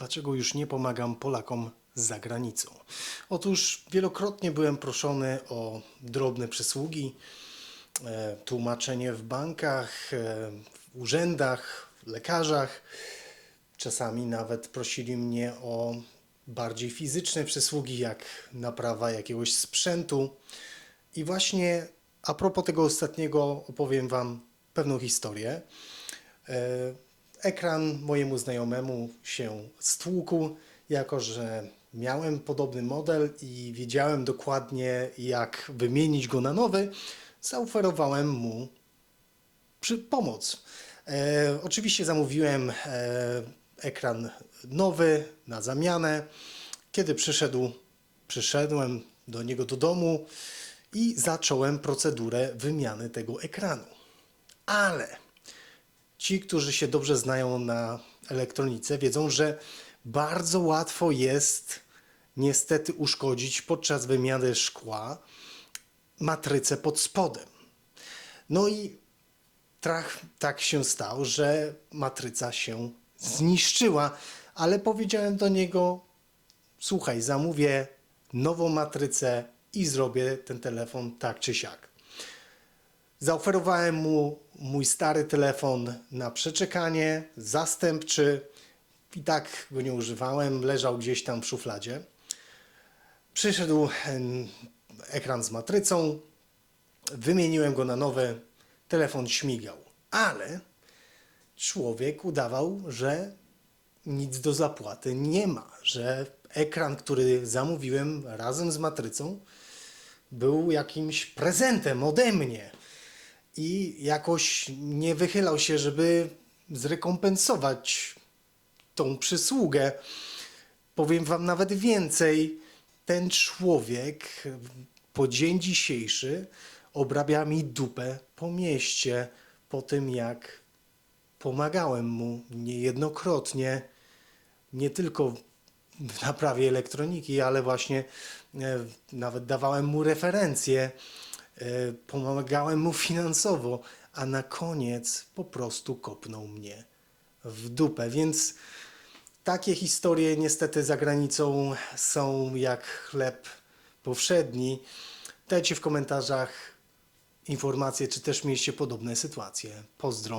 dlaczego już nie pomagam Polakom za granicą. Otóż wielokrotnie byłem proszony o drobne przysługi, e, tłumaczenie w bankach, e, w urzędach, lekarzach. Czasami nawet prosili mnie o bardziej fizyczne przysługi, jak naprawa jakiegoś sprzętu. I właśnie a propos tego ostatniego opowiem Wam pewną historię. Ekran mojemu znajomemu się stłukł, jako że miałem podobny model i wiedziałem dokładnie, jak wymienić go na nowy. Zaoferowałem mu przy pomoc. E, oczywiście zamówiłem e, ekran nowy na zamianę. Kiedy przyszedł, przyszedłem do niego do domu i zacząłem procedurę wymiany tego ekranu. Ale ci, którzy się dobrze znają na elektronice, wiedzą, że bardzo łatwo jest niestety uszkodzić podczas wymiany szkła matrycę pod spodem. No i tak, tak się stało, że matryca się zniszczyła, ale powiedziałem do niego: Słuchaj, zamówię nową matrycę i zrobię ten telefon tak czy siak. Zaoferowałem mu mój stary telefon na przeczekanie, zastępczy. I tak go nie używałem, leżał gdzieś tam w szufladzie. Przyszedł ekran z matrycą, wymieniłem go na nowy, telefon śmigał, ale człowiek udawał, że nic do zapłaty nie ma, że ekran, który zamówiłem razem z matrycą, był jakimś prezentem ode mnie i jakoś nie wychylał się, żeby zrekompensować tą przysługę. Powiem Wam nawet więcej. Ten człowiek po dzień dzisiejszy obrabia mi dupę po mieście po tym, jak pomagałem mu niejednokrotnie, nie tylko w naprawie elektroniki, ale właśnie e, nawet dawałem mu referencje, pomagałem mu finansowo, a na koniec po prostu kopnął mnie w dupę. Więc takie historie niestety za granicą są jak chleb powszedni. Dajcie w komentarzach informacje, czy też mieliście podobne sytuacje. Pozdro.